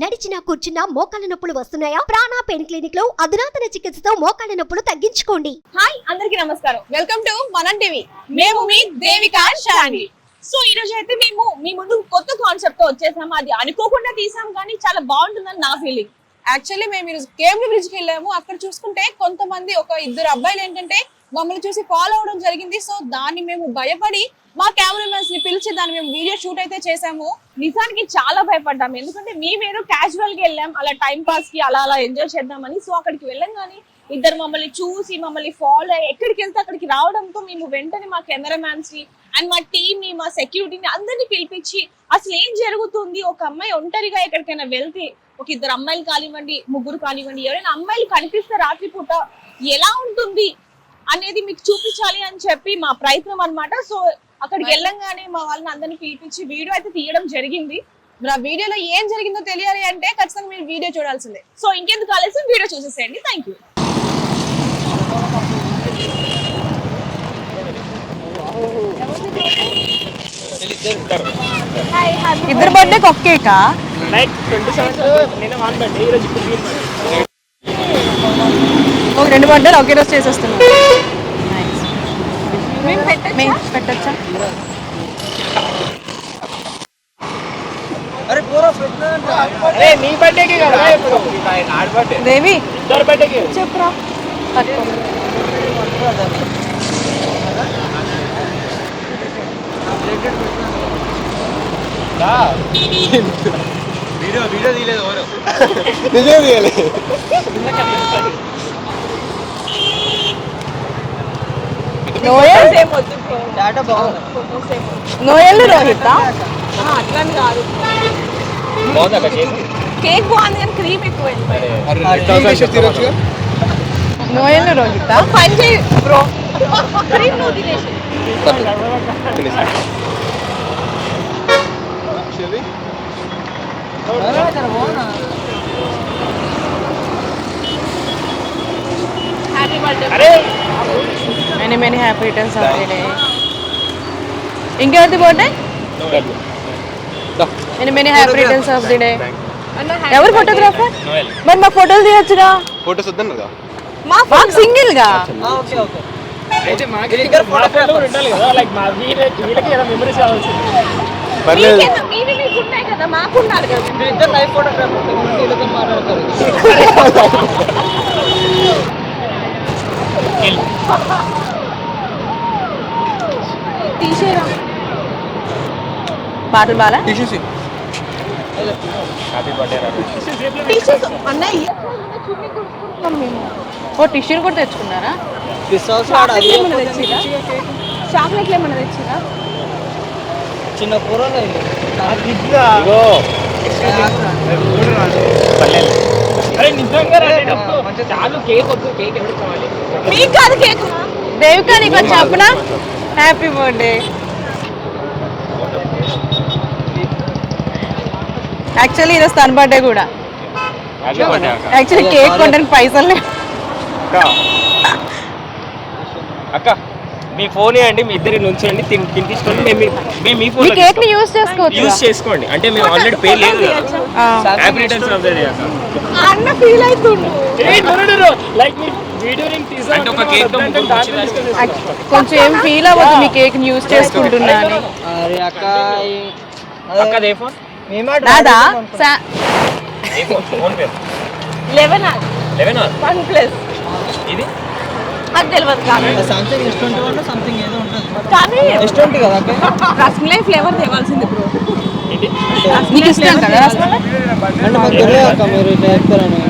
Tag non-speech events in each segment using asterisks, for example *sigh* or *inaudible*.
నడిచినా కూర్చున్నా మోకాళ్ళ నొప్పులు వస్తున్నాయా? ప్రాణా పెయిన్ క్లినిక్లో అధునాతన చికిత్సతో మోకాళ్ళ నొప్పులు తగ్గించుకోండి. హాయ్ అందరికీ నమస్కారం. వెల్కమ్ టు మనం టీవీ మేము మీ దేవిక శాండి సో ఈ రోజు అయితే మేము మీ ముందు కొత్త కాన్సెప్ట్తో వచ్చేసాము. అది అనుకోకుండా తీసాం కానీ చాలా బాగుంటుందని నా ఫీలింగ్ యాక్చువల్లీ మేము ఈరోజు కేబుల్ బ్రిడ్జ్కి వెళ్ళాము. అక్కడ చూసుకుంటే కొంతమంది ఒక ఇద్దరు అబ్బాయిలు ఏంటంటే మమ్మల్ని చూసి ఫాలో అవడం జరిగింది. సో దాన్ని మేము భయపడి మా కెమెరామెన్స్ని పిలిచి దాన్ని మేము వీడియో షూట్ అయితే చేసాము నిజానికి చాలా భయపడ్డాము. ఎందుకంటే మేమేదో క్యాజువల్గా వెళ్ళాం. అలా టైం పాస్కి అలా అలా ఎంజాయ్ చేద్దామని. సో అక్కడికి వెళ్ళాం కానీ ఇద్దరు మమ్మల్ని చూసి మమ్మల్ని ఫాలో అయ్యి ఎక్కడికి వెళ్తే అక్కడికి రావడంతో మేము వెంటనే మా కెమెరామ్యాన్స్ని అండ్ మా టీమ్ని మా సెక్యూరిటీని అందరినీ పిలిపించి అసలు ఏం జరుగుతుంది? ఒక అమ్మాయి ఒంటరిగా ఎక్కడికైనా వెళ్తే ఒక ఇద్దరు అమ్మాయిలు కానివ్వండి ముగ్గురు కానివ్వండి ఎవరైనా అమ్మాయిలు కనిపిస్తే రాత్రిపూట ఎలా ఉంటుంది? అనేది మీకు చూపించాలి అని చెప్పి మా ప్రయత్నం అన్నమాట. సో అక్కడికి వెళ్ళంగానే మా వాళ్ళని అందరిని పిలిపించి వీడియో అయితే తీయడం జరిగింది. మరి ఆ వీడియోలో ఏం జరిగిందో తెలియాలి అంటే ఖచ్చితంగా మీరు వీడియో చూడాల్సిందే. సో ఇంకెందుకు ఆలస్యం? వీడియో చూసేసేయండి. థ్యాంక్ యూ ఇద్దరు బర్త్డే ఒక కేకా నైట్ ట్వంటీ సెవెంత్ నిన్న వన్ బర్త్డే ఈరోజు ఇప్పుడు రెండు బర్త్డేలు ఒకే రోజు చేసేస్తున్నాం. పెట్టచ్చా? దేవి? చెప్పురా. వీడియో వీడియో తీయలేదు *laughs* నిజమే తీయాలి. *laughs* నోయల్? నోయల్ రోహిత అట్లని కాదు. కేక్? కేక్ బాగుంది కానీ క్రీమ్ ఎక్కువ నోయల్ రోహిత పని చేయి బ్రో. క్రీమ్ నువ్వు తినేసి. బర్త్డే అరే many many happy returns of the day ఇంకెవరిది birthday many many happy returns of the day ఎవరు ఫోటోగ్రాఫర్ నోయల్ మరి మా ఫోటోలు తీయొచ్చుగా ఫోటోస్ వద్దాను కదా మాకు సింగిల్గా అయితే మాకు మా ఫోటో కూడా ఉండాలి కదా లైక్ మా వీళ్ళ వీళ్ళకి పాటలు బాగా తీసేసి. ఓ టిష్యూని కూడా తెచ్చుకున్నారా? చాక్లెట్లు ఏమైనా తెచ్చిరా? చిన్న కూరలో. అరే నిజంగా మీకు కాదు కేక్. దేవికా నీకు వచ్చి చెప్పనా? హ్యాపీ బర్త్డే యాక్చువల్లీ ఈరోజు తన బర్త్డే కూడా. యాక్చువల్లీ కేక్ కొనడానికి పైసలు లేవు. అక్క. మీ ఫోన్ ఇవ్వండి మీ ఇద్దరి నుంచండి తిని తిని తీసుకోండి మేము మీ- మేము మీ మీ ఫోన్ కేక్ని యూజ్ చేసుకోవచ్చు? యూజ్ చేసుకోండి. అంటే మేము ఆల్రెడీ పే లేదు happy returns of the day అన్న ఫీల్ అవుతుండు. కొంచెం ఏం ఫీల్ అవ్వద్దు మీ కేక్ని యూజ్ చేసుకుంటున్నా అని అరే అక్క అక్క ఏ ఫోన్ నాదా సా- ఏ phone phone pay eleven eleven one plus. ఇది? అది తెలియదు కానీ. కదా అక్క? రస్మలై ఫ్లేవర్ తేవాల్సింది బ్రో. ఇది నీకు ఇష్టం కదా రసమలై? అంటే మాకు తెలియదు అక్క మీరు ఇట్లా చెప్తారని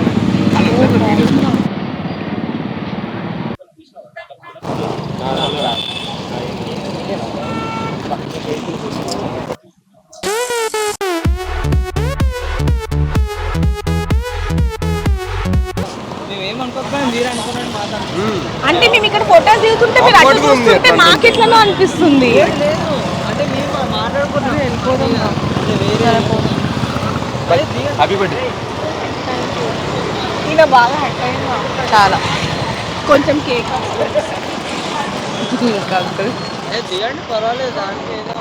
అంటే మేము ఇక్కడ ఫోటోస్ దిగుతుంటే మీరు అటు చూస్తుంటే మాకెట్లలో అనిపిస్తుంది. లేదు ఈయన బాగా హట్ అయిందా చాలా. కొంచెం కేక్ ఏ తీయండి పర్వాలేదు దానికి ఏదో.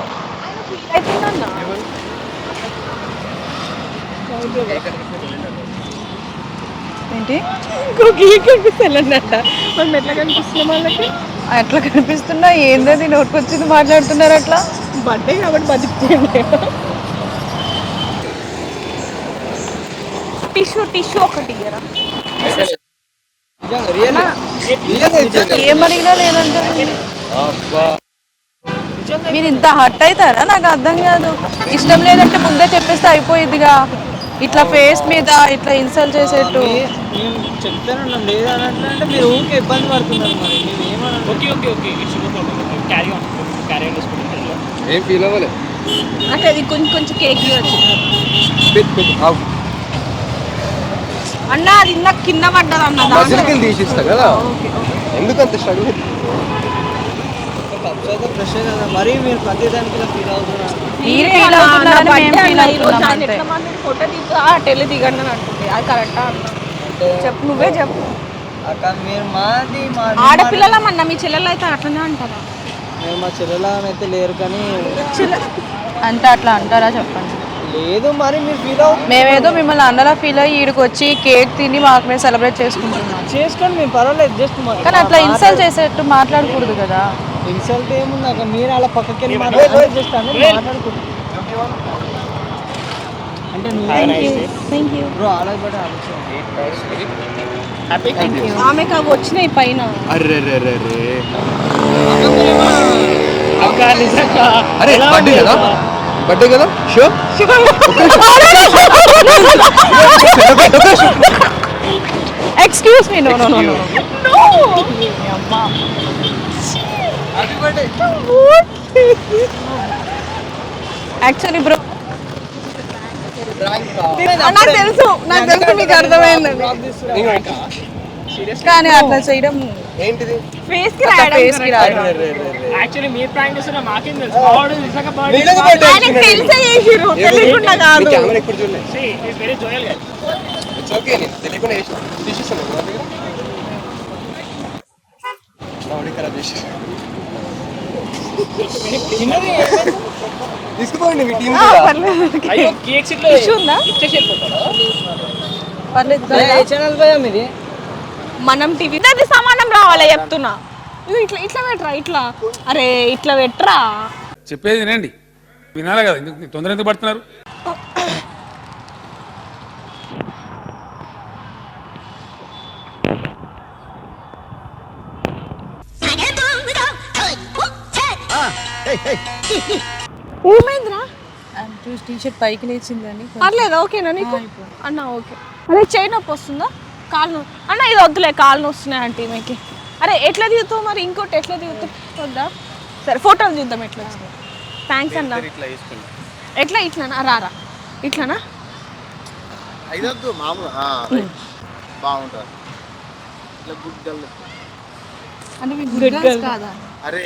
ఏంటి? ఇంకొక ఈ కనిపిస్తానంట మనం ఎట్లా కనిపిస్తున్నాం వాళ్ళకి? ఎట్లా కనిపిస్తున్నా? ఏందని నోటుకొచ్చింది మాట్లాడుతున్నారు అట్లా? బర్త్డే కాబట్టి బతికితే టిష్యూ టిష్యూ ఒకటి ఇయ్యరా. లేదంటే. మీరు ఇంత హట్ అవుతారా? నాకు అర్థం కాదు. ఇష్టం లేదంటే ముందే చెప్పేస్తే అయిపోయిద్దిగా. ఇట్లా ఫేస్ మీద ఇట్లా ఇన్సల్ట్ చేసేట్టు. లేదా అని అంటే అంటే మీరు ఊరికే ఇబ్బంది పడుతున్నారు మరి. మేము ఏమన్నా? Okay okay okay it's no problem carry on carry on చేసుకుంటాం ఏం ఫీల్ అవ్వలే. అంటే అది కొంచెం కొంచెం కేక్ వచ్చింది. అన్న అది ఇందాక కింద పడ్డది అన్న మజిల్కి తీసిస్తా కదా. ఎందుకంత స్ట్రగుల్ మరి మీరు ప్రతి దానికి ఇలా ఫీల్ అవుతున్నారు? మీరు ఫీల్ అవుతున్నారని మేము ఫీల్ అవుతున్నాం అంతే. ఫోటో దిగు టెలి దిగండి అని అంటుంది అది కరెక్టా అన్న? చెప్పు నువ్వే చెప్పు. మీరు మాది ఆడపిల్లలమన్నా మీ చెల్లెలు అయితే అట్లనే అంటారా? మేము మా చెల్లెలా అయితే లేరు కానీ అంటే అట్లా అంటారా చెప్పండి. లేదు మరి మీరు ఫీల్ అవుతుంది మేమేదో మిమ్మల్ని అన్నలా ఫీల్ అయ్యి ఈడికి వచ్చి కేక్ తిని మాకు మేము సెలబ్రేట్ చేసుకుంటున్నాం. చేసుకోండి మేము పర్వాలేదు జస్ట్ కానీ అట్లా ఇన్సల్ట్ చేసేట్టు మాట్లాడకూడదు కదా. ఇన్సల్ట్ ఏముంది అక్క మీరు అలా పక్కకి వెళ్ళి మాట్లాడాలి జస్ట్ అనేది మాట్లాడుకుంటున్నాం. అంటే నువ్వు బ్రో అలాగే ఆలోచన హ్యాపీ ఆమెకు అవి వచ్చినాయి పైన. అర్రే రే రే అరే బర్త్డే కదా? Sure excuse me no no no actually bro నాకు తెలుసు నాకు తెలుసు మీకు అర్థమైందండి. కానీ అట్లా చేయడం ఏంటిది? ఫేస్కి ఫేస్కి రాదు యాక్చువల్లీ మీరు ప్రాంక్ చేస్తున్నా మాకేం తెలుసు వాడు నిజంగా నిజంగా birthday ఆయనకు తెలిసే చేసిర్రు తెలియకుండా కాదు కెమెరా ఎప్పుడు చూడలే వెరీ జోయల్గా ఇట్స్ ఓకే నేను తెలియకుండా చేసిన తీసేస్తాను నా దగ్గర బాడీ ఖరాబ్ చేసి తీసుకుపోండి మీ టీం అయ్యో కేక్ ఇట్లా ఇష్యూ ఉందా ఇచ్చేసి వెళ్ళిపోతాడా పర్లేదు ఏ ఛానల్ పోయా మీది మనం టీవీ ఇద్దరిది సమానం రావాలా చెప్తున్నా. ఇగో ఇట్లా ఇట్లా పెట్టరా ఇట్లా. అరే ఇట్లా పెట్టరా? చెప్పేది వినండి. వినాలి కదా ఎందుకు తొందర ఎందుకు పడుతున్నారు? ఏమైందిరా టీ షర్ట్ పైకి లేచిందని పర్లేదు? ఓకేనా నీకు? అన్న ఓకే. అరే చేయి నొప్పి వస్తుందా? నొ- అన్న ఇది వద్దులే కాలు నొస్తున్నాయి అంటే ఈమెకి అరే ఎట్లా దిగుతావు మరి? ఇంకోటి ఎట్లా దిగుతావు? వద్దా? సరే ఫోటోలు చూద్దాం ఎట్లా థ్యాంక్స్ అన్న. ఎట్లా ఇట్లానా? రారా ఇట్లానా? ఐదొద్దు మామూలు. బాగుంటుంది. ఇట్లా గుడ్ గర్ల్. అంటే మీకు గుడ్ గర్ల్స్ కాదా? అరే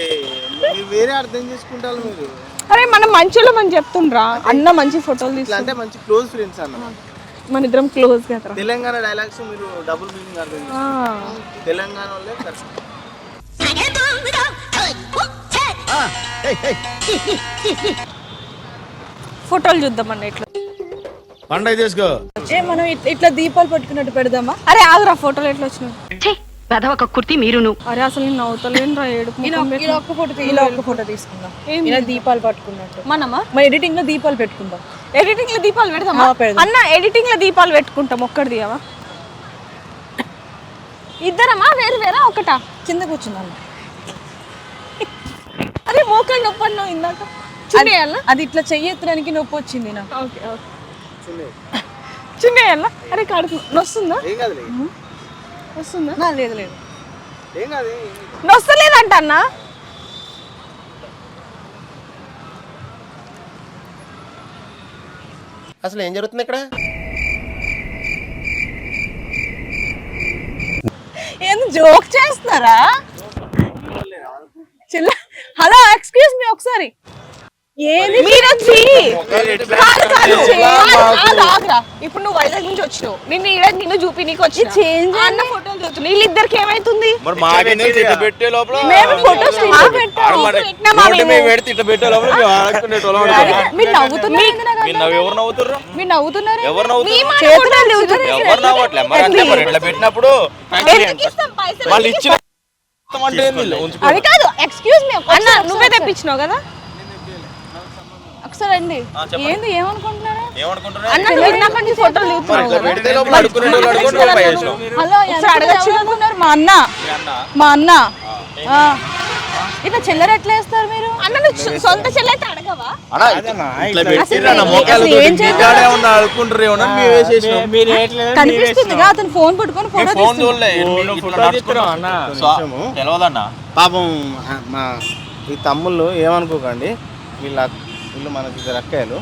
మీరు వేరే అర్థం చేసుకుంటారు మీరు. అరే మనం మంచిలో మనం చెప్తుండ్రా అన్న మంచి ఫోటోలు ఇట్లా తీసుకుంటా అంటే మంచి క్లోజ్ ఫ్రెండ్స్ అన్న. మన ఇద్దరం క్లోజ్ కదా తెలంగాణ డైలాగ్స్ మీరు డబుల్ మీనింగ్ అర్థం చేసుకోండి. తెలంగాణ వాళ్ళే కరెక్ట్. ఫోటోలు చూద్దాం అన్న ఇట్లా. పండగ చేసుకో. ఏ మనం ఇట్- ఇట్లా దీపాలు పట్టుకున్నట్టు పెడదామా? అరే ఆగురా ఫోటోలు ఎట్లా వచ్చినాయి? అరే అసలు నేను అవుతలేను రా ఏడు ఇలా ఒక్క ఫోటో తీ- ఇలా ఒక్క ఫోటో తీసుకుందాం. ఇలా దీపాలు పట్టుకున్నట్టు. మనమా? మన ఎడిటింగ్లో దీపాలు పెట్టుకుందాం. ఎడిటింగ్లో దీపాలు పెడదాం. అన్న ఎడిటింగ్లో దీపాలు పెట్టుకుంటాం ఒక్కటి దియవా ఇద్దరమా? వేరు వేరా? ఒకటా? కింద కూర్చుందాం అరే మోకాలు నొప్పి అన్నావు ఇందాక. చున్నేయాలా అది ఇట్లా చెయ్యెత్తడానికి నొప్పి వచ్చింది నాకు. Okay okay. చున్నేయాలా అరే కడుపు నొస్తుందా? ఏం కాదులే. వస్తుందా నా, లేదు లేదు. నొస్తలేదంట అన్న. అసలు ఏం జరుగుతుంది ఇక్కడ? ఏంది జోక్ చేస్తున్నారా? చిల్ల హలో ఎక్స్క్యూజ్ మీ ఒకసారి. మీరు వచ్చి ఎట్లా? కాదు, కాదు. ఎట్లా కాదు, ఆగురా. ఇప్పుడు నువ్వు వైజాగ్ నుంచి వచ్చినావు. నిన్ను ఈడ నిన్ను చూపి నీకు వచ్చి change అన్న వీళ్ళిద్దరికి ఏమైతుంది? మరి మాకెందుకు ఇట్లా పెట్టే లోపల మేము పెడితే ఇట్లా పెట్టే లోపల. మీరు నవ్వుతున్నారు ఎవరు మీరు నవ్వుతున్నారు? ఎవరు నవ్వుతుర్రు? చేతులు లేవుతున్నాయి. ఎవరు నవ్వట్లే? మరి అంటే మరి ఇట్లా పెట్టినప్పుడు ఎందుకు ఇస్తాం? పైసలు వాళ్ళు ఇచ్చిన అంటే ఏంది? ఉంచుకో. అది కాదు ఎక్స్క్యూజ్ మీ అన్న నువ్వే తెప్పించినావు కదా? ఒకసారి అండి. ఏంది ఏమనుకుంటున్నారా? మా అన్న. మీ అన్న. ఇట్లా చిల్లర ఎట్లా వేస్తారు మీరు? అన్న సొంత చెల్లి అడగవా? కనిపిస్తుంది అతను ఫోన్ పట్టుకొని ఫోటో పాపం మా ఈ తమ్ముళ్ళు ఏమనుకోకండి వీళ్ళ వీళ్ళు మనకి ఇద్దరు అక్కయ్యలు.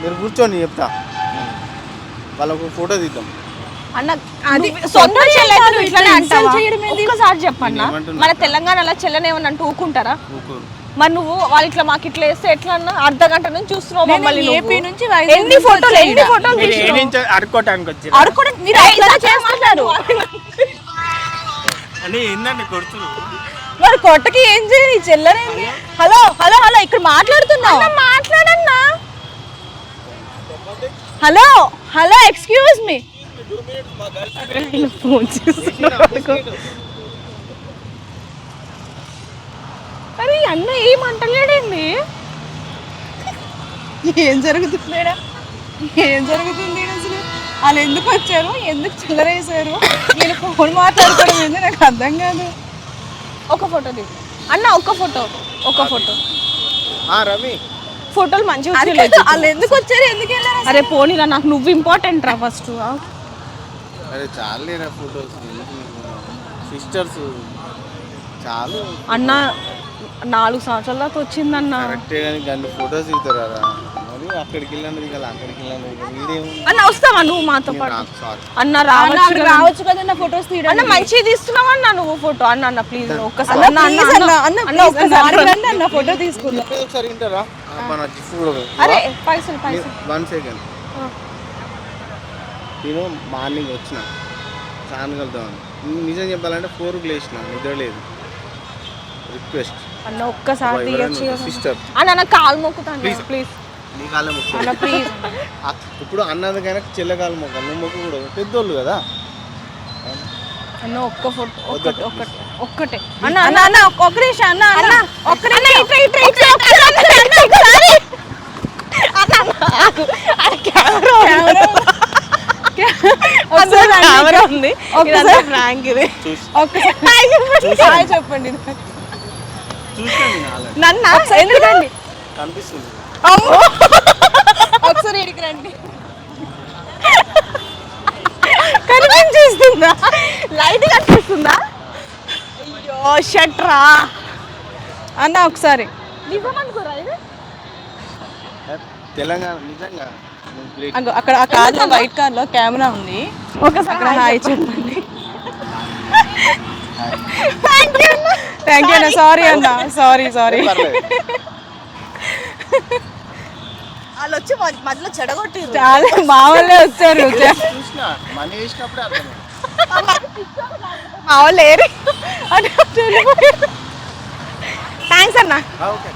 మీరు కూర్చోండి చెప్తా. వాళ్ళకు ఫోటో తీద్దాం. అన్న అది సొంత చెల్లి అయితే నువ్వు ఇట్లానే అంటావా? ఒక్కసారి చెప్పన్నా? మన తెలంగాణలో చెల్లెని ఏమన్నా అంటూ ఊకుంటారా. మరి నువ్వు వాళ్ళు ఇట్లా మాకు ఇట్లా వేస్తే ఎట్లా అన్న అర్ధ గంట నుంచి చూస్తున్నావు మమ్మల్ని ఏపీ. నుంచి ఎన్ని ఫోటోలు ఎన్ని వచ్చి అడుకోవడం అట్లా చేస్తున్నారు? మరి కొట్టకి ఏం చేయాలి? చెల్లరేంది హలో? హలో హలో ఇక్కడ మాట్లాడుతున్నావు. మాట్లాడన్నా. Hello hello excuse me phone అరే ఈ అన్న ఏమంటలేడండి ఏం జరుగుతుంది మేడం? ఏం జరుగుతుంది అసలు? వాళ్ళు ఎందుకు వచ్చారు? ఎందుకు చిల్లర వేసారు నేను ఫోన్ మాట్లాడుకోవడం ఏంది? నాకు అర్థం కాదు. ఒక ఫోటో తీసు అన్న ఒక్క ఫోటో ఒక ఫోటో. ఆ, రవి. ఫోటోలు మంచిగా వాళ్ళు ఎందుకు వచ్చారు? ఎందుకు వెళ్ళారు? అరే పోనీరా నాకు నువ్వు ఇంపార్టెంట్ రా ఫస్ట్ అరే చాలేరా ఫొటోస్? సిస్టర్స్ చాలు. అన్న నాలుగు సంవత్సరాల దాకా వచ్చిందన్న. కరెక్టే కానీ గంట ఫొటోస్ దిగుతారా మరి అక్కడికి వెళ్ళండి దిగాలి అక్కడికి వెళ్ళండి దిగాలి వీడేముంది అన్న వస్తావా నువ్వు మాతో పాటు? నాకు సారీ. అన్న రావచ్చు కదా. రావచ్చు కదా ఫొటోస్ అన్న తీయడానికి మంచిగా తీస్తున్నావా అన్న నువ్వు ఫోటో? అన్న అన్న ప్లీజ్ ఒక్కసారి. అన్న, అన్న, please అన్న, అన్న, అన్న, అన్న, please, ఒక్కసారి అన్న, రండి. అన్న ఫోటో తీసుకుందాం. చెప్పేది ఒకసారి వింటారా? ఆ, మన అరే పైసలు పైసలు. One second. నేను మార్నింగ్ వచ్చిన. వెళ్తామని నిజం చెప్పాలంటే ఫోర్కి లేచిన నిద్ర లేదు. రిక్వెస్ట్. అన్న ఒక్కసారి. సిస్టర్. అన్న కాలు మొక్కుతాను ప్లీజ్. నీ కాళ్ళ మొక్కు అన్న ప్లీజ్. ఇప్పుడు అన్నదికైనా చెల్లెకాలు మొక్క నువ్వు మొక్కు కూడా పెద్దోళ్ళు కదా. అన్న ఒక్క ఫోటో ఒక్కటి ఒక్కటి ఒక్కటే అన్న ఒక్క నిమిషం ఒక్క కెమెరా ఉంది. ఇది. ఒక్కసారి చెప్పండి. నన్న ఎందుకండి? కనిపిస్తుంది. ఒకసారి ఇడికి రండి. కనిపించేస్తుందా? లైట్ కనిపిస్తుందా? అయ్యో షట్రా. అన్న ఒకసారి. నిజం అనుకోరా ఇది? తెలంగాణ నిజంగా. నువ్వు great. అగో అక్కడ ఆ కార్లో వైట్ కార్లో కెమెరా ఉంది. ఒకసారి అక్కడ హాయ్ చెప్పండి. థ్యాంక్ యూ అన్న. సారీ అన్న. Sorry sorry. వాళ్ళు వచ్చి మధ్య- మధ్యలో చెడగొట్టిర్రు. చాలా మా వాళ్ళే వచ్చారు మా వాళ్ళు లేరు. థ్యాంక్స్ అన్న ఓకే.